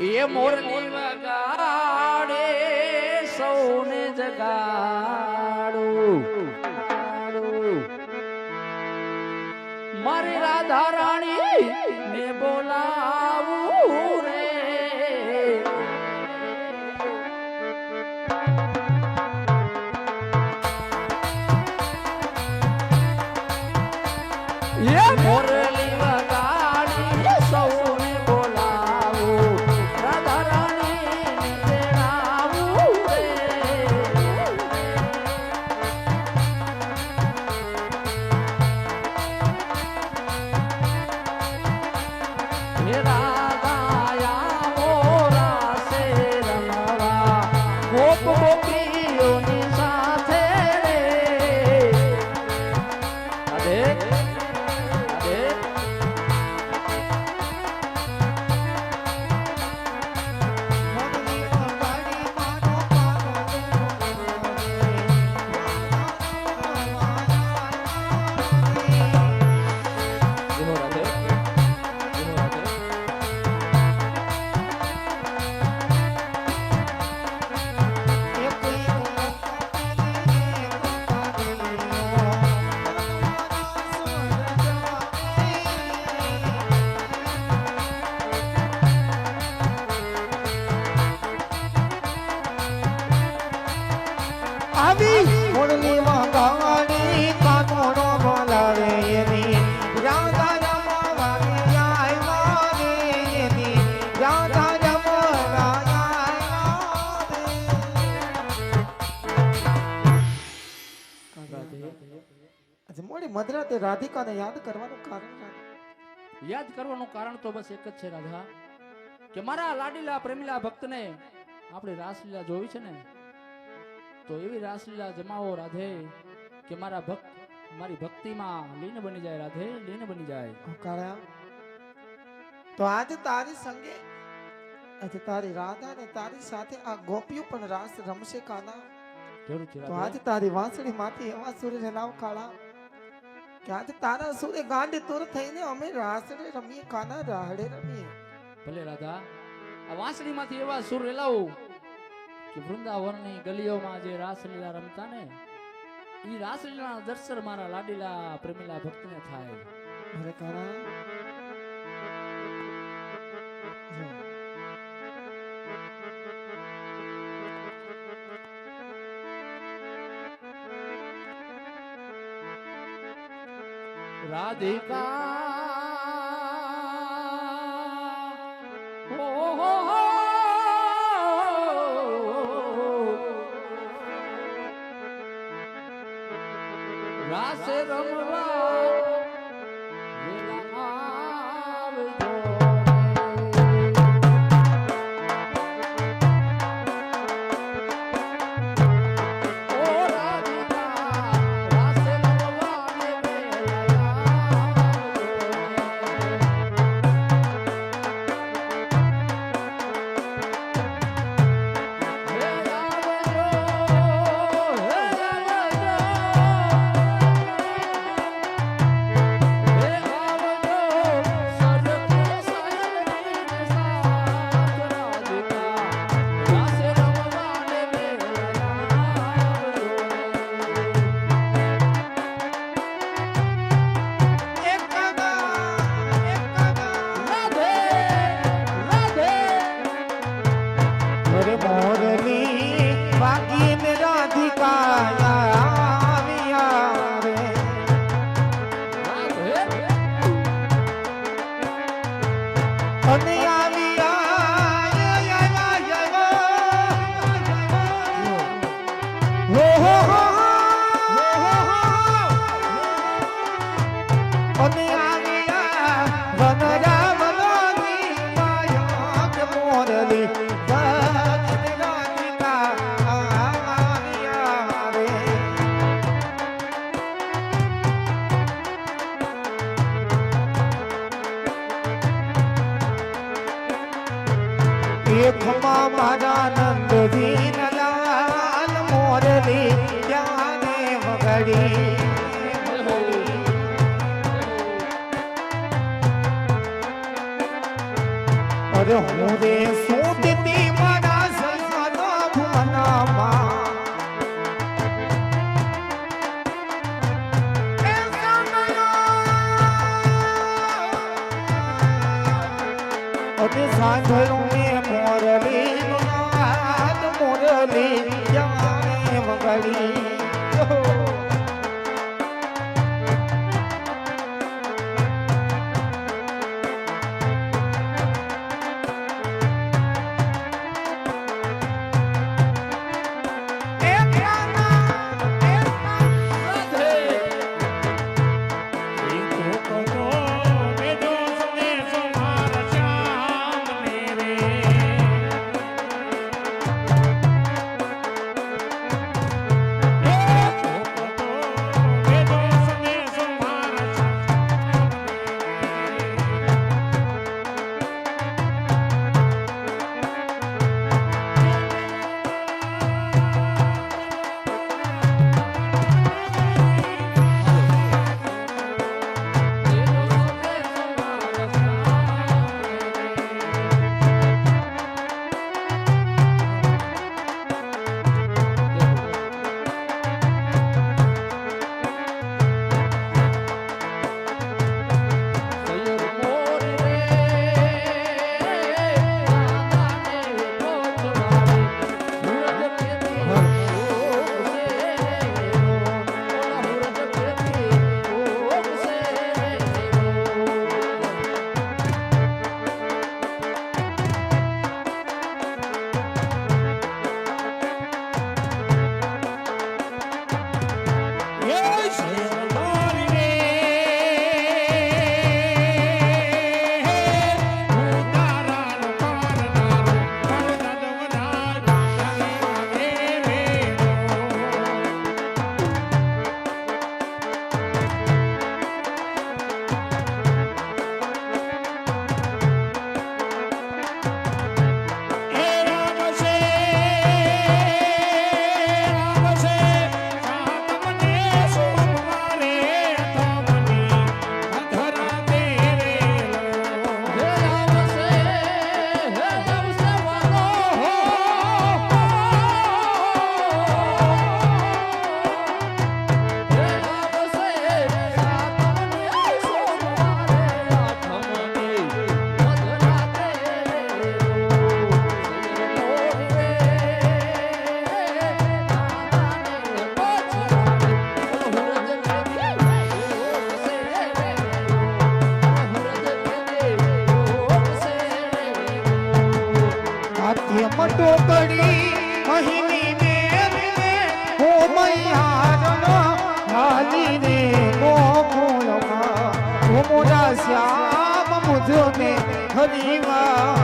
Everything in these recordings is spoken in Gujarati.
એ મોરલી વગાડે સૌને જગાડું. મારી રાધા રાણી ને બોલાવું મધરાતે રાધિકાને યાદ કરવાનું કારણ યાદ કરવાનું કારણ તો બસ એક જ છે રાધા કે મારા લાડીલા પ્રેમીલા ભક્તને આપણી રાસલીલા જોવી છે ને તો એવી રાસલીલા જમાવો રાધે કે મારા ભક્ત મારી ભક્તિમાં લીન બની જાય રાધે લીન બની જાય. તો આજે તારી સંગે આજે તારી રાધા ને તારી સાથે આ ગોપીઓ પણ રાસ રમશે કાના. જરૂરથી તો આજે તારી વાંસળી માંથી એવા સૂર્ય નામ કાળા. કે આજે તારા સુરે ગાંડ તુર થઈને અમે રાસડે રમીએ કાના રાહડે રમીએ. ભલે રાધા આ વાંસળીમાંથી એવા સુર રેલાવું કે વૃંદાવનની ગલીઓમાં જે રાસલીલા રમતા ને એ રાસલીલાના દર્શન મારા લાડીલા પ્રેમીલા ભક્તને થાય. અરે કાળા રાધિકા. મોરા મુજો ને હરિવાલા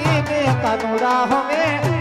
રાની મેં તનુ રાહ મેં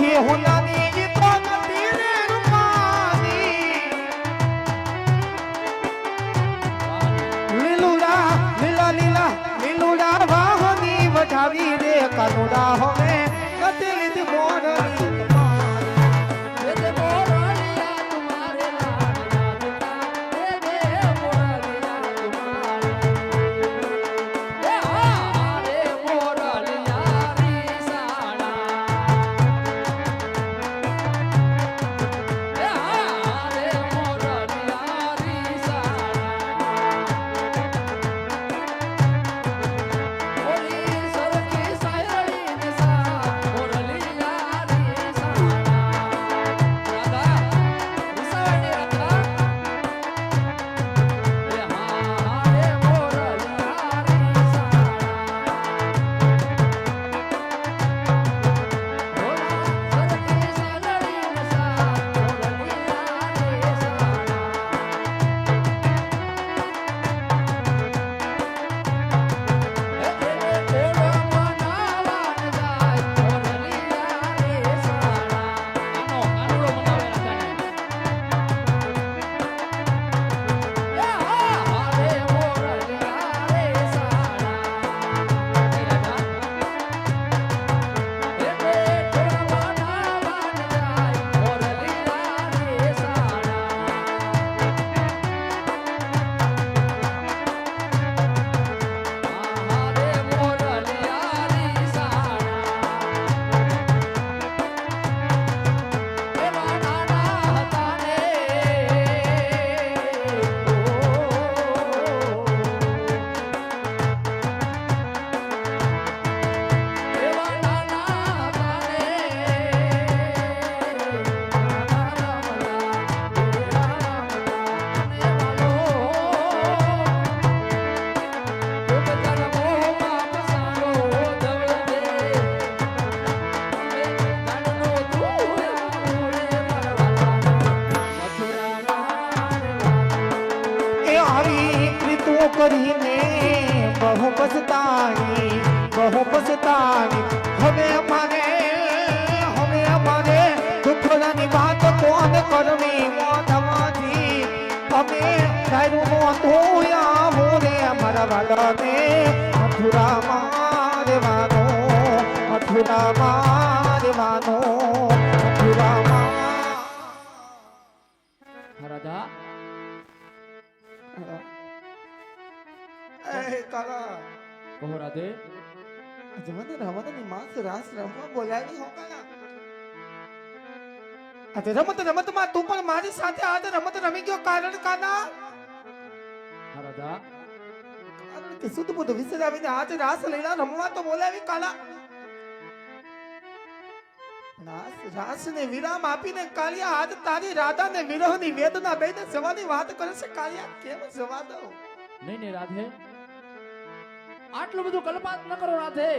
हुन અમે કર્યું હતું મોરે મરવડને મથુરામાં રહેવાનો મથુરામાં રહેવાનો મથુરામાં રાજા એ કાકા કહો રાધે. જવાને રાવણની માસ રાસ રમવા બોલાવી હો કાકા આજે રમત રમતમાં તું પણ મારી સાથે આજે રમત રમી ગયો. કારણ કાના? રાધા કારણ કે સુધ બુધ વિસરાવીને આજે રાસ લીલા રમવા તો બોલાવી કાલા. રાસ, રાસને વિરામ આપીને કાલિયા, આજ તારી રાધાને વિરહની વેદના બેને જવાની વાત કરે છે કાલિયા, કેમ જવા દઉં? નહીં નહીં, રાધે. આટલું બધું કલ્પાત ન કરો, રાધે.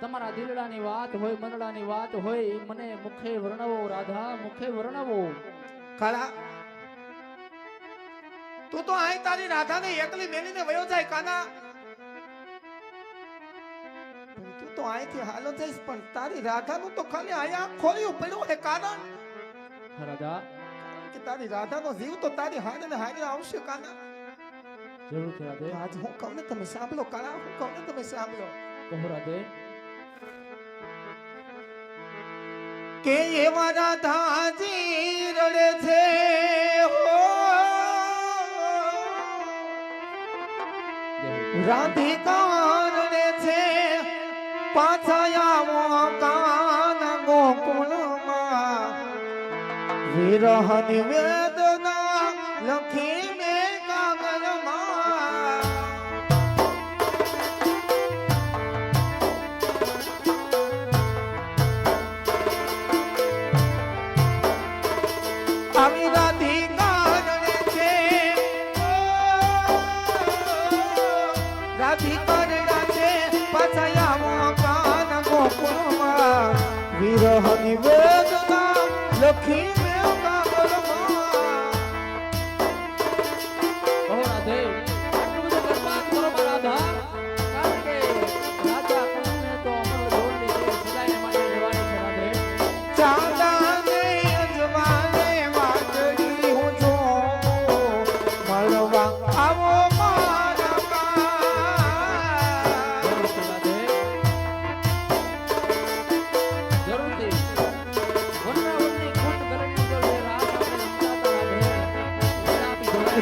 તમારા દિલડાની વાત હોય મનડાની વાત હોય મને મુખે વર્ણવો રાધા મુખે વર્ણવો. કાળા તું તો અહીં તારી રાધાને એકલી મેલીને વયો જાય કાના. તું તો અહીંથી હાલો જઈશ પણ તારી રાધાનું તો ખાલી આયા ખોલ્યું પડ્યું હે કારણ રાધા. કે તારી રાધાનો જીવ તો તારી હારે ને હારે આવશે કાના. જરૂરથી રાધે. આજ હું કહું ને તમે સાંભળો કાળા હું કહું ને તમે સાંભળો. કહો રાધે. કે એવા રાધાજી રડે છે. રાધિકા રડે છે પાછા આવો કાન ગોકુળમાં વિરહ વેદના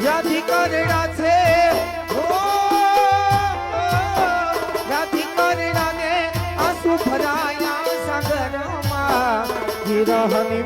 રાધે કરડા છે રાધી કરડાને આંસુ ભરાયા સાગરમાં. વિરહની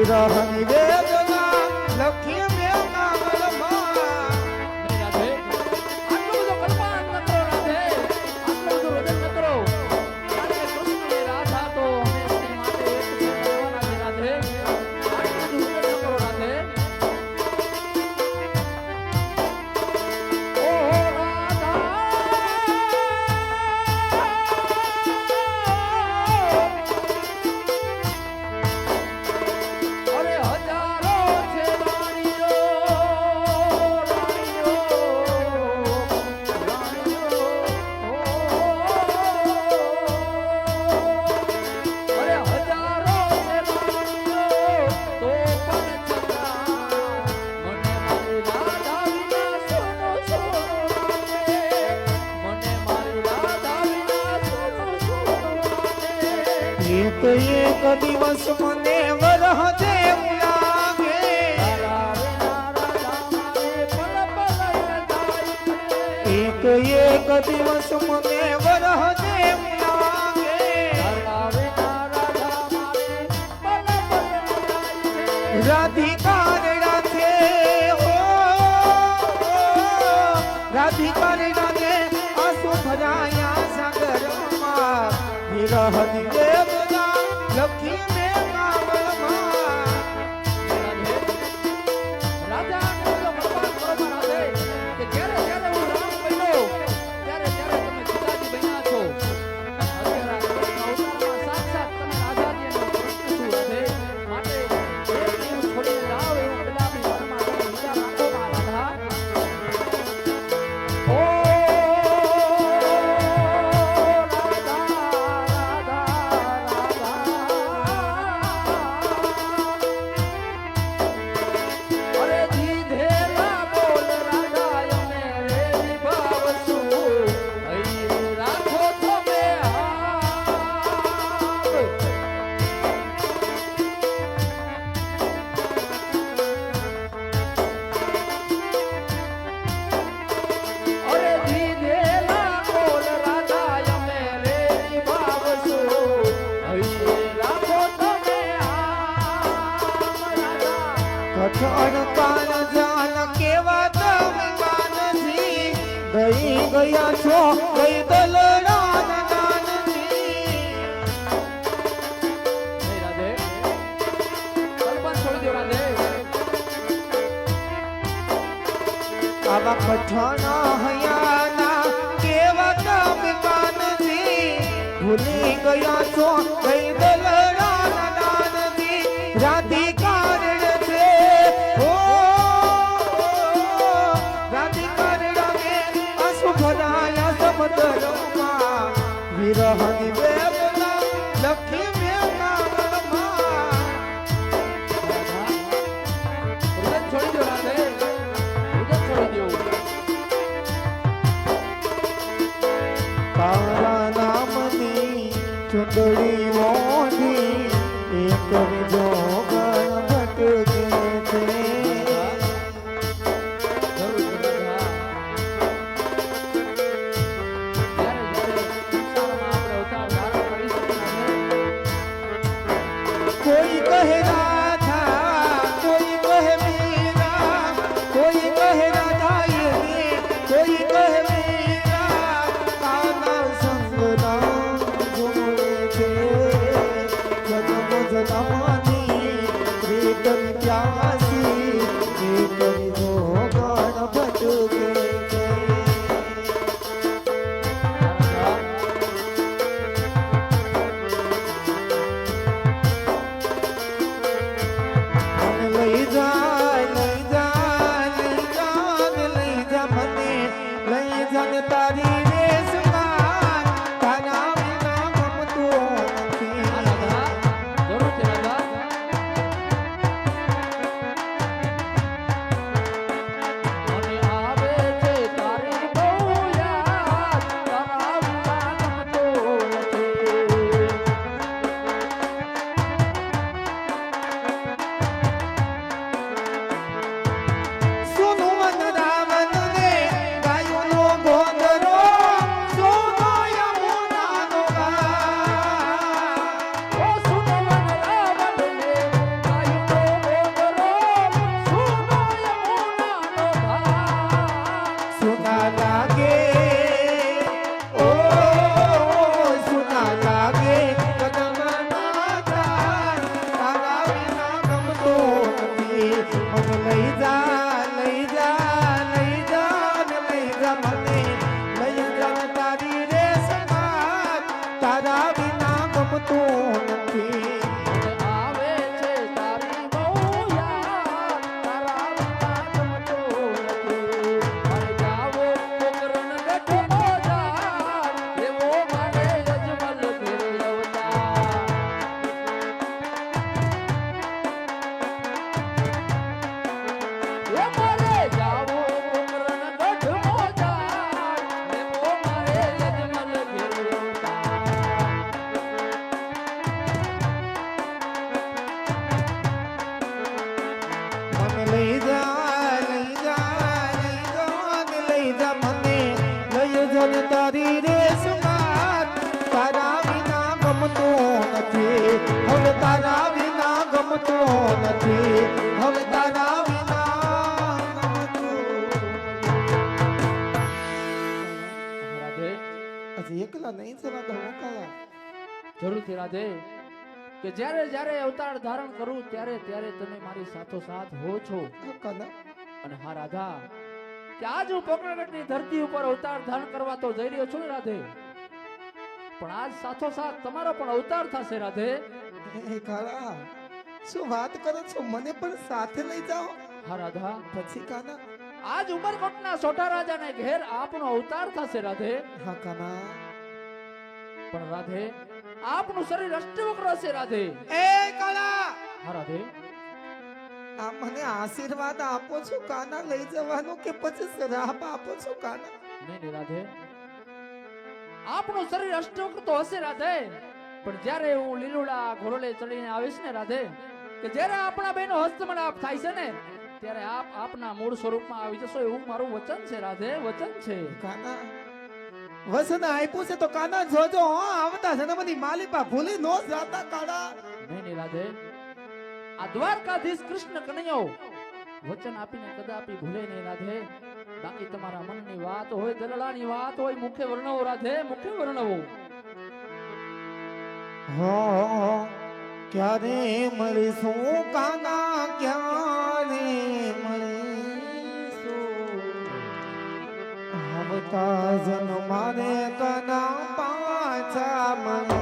વિરહની વેદના એક એક દિવસ મને વરહ જેવું લાગે એક એક દિવસ મને વરહ જેવું રાધિકા આવા પઠણ હયાના કેવા તમે કાનથી ભૂલી ગયા છો? કઈ જરૂરથી રાધે કે જ્યારે જ્યારે અવતાર ધારણ કરું ત્યારે ત્યારે તમે મારી સાથોસાથ હો છો. અને હા રાધા કે આજ હું પોકરણગઢની ધરતી ઉપર અવતાર ધારણ કરવા તો જઈ રહ્યો છું ને રાધે. પણ આજ સાથોસાથ તમારો પણ અવતાર થશે રાધે. કાળા શું વાત કરો છો? મને પણ સાથે લઈ જાઓ. હા રાધા. પછી કાના. આજ ઉમરકોટના સોટા રાજાને ઘેર આપનો અવતાર થશે રાધે. હા કાના. પણ રાધે આપનું શરીર અષ્ટવક્ર હશે રાધે. એ કળા હા રાધે. આ મને આશીર્વાદ આપો છો કાના લઈ જવાનો કે પછી શ્રાપ આપો છો કાના? નહીં નહીં રાધે. આપણું શરીર અષ્ટવક્ર તો હશે રાધે. પણ જ્યારે હું લીલુડા ઘોરલે ચડીને આવીશ ને રાધે કે જ્યારે આપણા બેનો હસ્તમણાપ થાય છે ને ત્યારે આપ આપના મૂળ સ્વરૂપમાં આવી જશો એવું મારું વચન છે રાધે વચન છે. કાના વસન આપ્યું છે તો કાના જોજો હો આવતા જન્મની માલિપા ભૂલી નો જાતા કાળા. નહીં નહીં રાધે. આ દ્વારકાધીશ કૃષ્ણ કનૈયો વચન આપીને કદાપી ભૂલે નહીં રાધે. બાકી તમારા મનની વાત હોય દલડાની વાત હોય મુખે વર્ણવો રાધે મુખે વર્ણવો. હો ક્યારે મળીશું કાના ક્યારે મળીશું? આવતા મારે કાના પાછા મળીશું